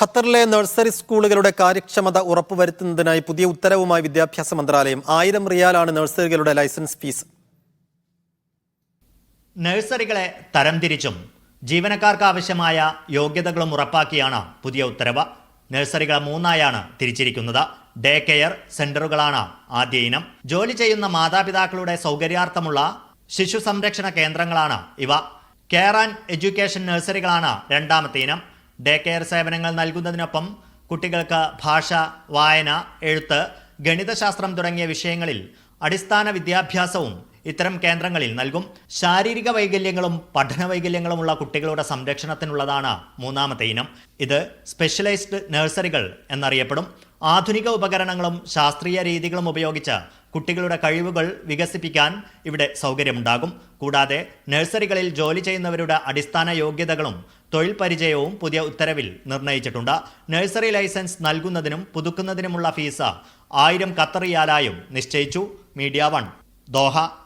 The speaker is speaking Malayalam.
ഖത്തറിലെ നഴ്സറി സ്കൂളുകളുടെ കാര്യക്ഷമത ഉറപ്പുവരുത്തുന്നതിനായി പുതിയ ഉത്തരവുമായി വിദ്യാഭ്യാസ മന്ത്രാലയം ആയിരം റിയാലാണ് നഴ്സറികളുടെ ലൈസൻസ് ഫീസ്. നഴ്സറികളെ തരംതിരിച്ചും ജീവനക്കാർക്ക് ആവശ്യമായ യോഗ്യതകളും ഉറപ്പാക്കിയാണ് പുതിയ ഉത്തരവ്. നഴ്സറികളെ മൂന്നായാണ് തിരിച്ചിരിക്കുന്നത്. ഡേ കെയർ സെന്ററുകളാണ് ആദ്യ ഇനം. ജോലി ചെയ്യുന്ന മാതാപിതാക്കളുടെ സൗകര്യാർത്ഥമുള്ള ശിശു സംരക്ഷണ കേന്ദ്രങ്ങളാണ് ഇവ. കെയർ ആൻഡ് എഡ്യൂക്കേഷൻ നഴ്സറികളാണ് രണ്ടാമത്തെ ഇനം. ഡേ കെയർ സേവനങ്ങൾ നൽകുന്നതിനൊപ്പം കുട്ടികൾക്ക് ഭാഷ വായന എഴുത്ത് ഗണിതശാസ്ത്രം തുടങ്ങിയ വിഷയങ്ങളിൽ അടിസ്ഥാന വിദ്യാഭ്യാസവും ഇത്തരം കേന്ദ്രങ്ങളിൽ നൽകും. ശാരീരിക വൈകല്യങ്ങളും പഠന വൈകല്യങ്ങളുമുള്ള കുട്ടികളുടെ സംരക്ഷണത്തിനുള്ളതാണ് മൂന്നാമത്തെ ഇനം. ഇത് സ്പെഷ്യലൈസ്ഡ് നഴ്സറികൾ എന്നറിയപ്പെടും. ആധുനിക ഉപകരണങ്ങളും ശാസ്ത്രീയ രീതികളും ഉപയോഗിച്ച് കുട്ടികളുടെ കഴിവുകൾ വികസിപ്പിക്കാൻ ഇവിടെ സൗകര്യമുണ്ടാകും. കൂടാതെ നഴ്സറികളിൽ ജോലി ചെയ്യുന്നവരുടെ അടിസ്ഥാന യോഗ്യതകളും തൊഴിൽ പരിചയവും പുതിയ ഉത്തരവിൽ നിർണയിച്ചിട്ടുണ്ട്. നഴ്സറി ലൈസൻസ് നൽകുന്നതിനും പുതുക്കുന്നതിനുമുള്ള ഫീസ് ആയിരം ഖത്തറിയാലായും നിശ്ചയിച്ചു. Media One Doha.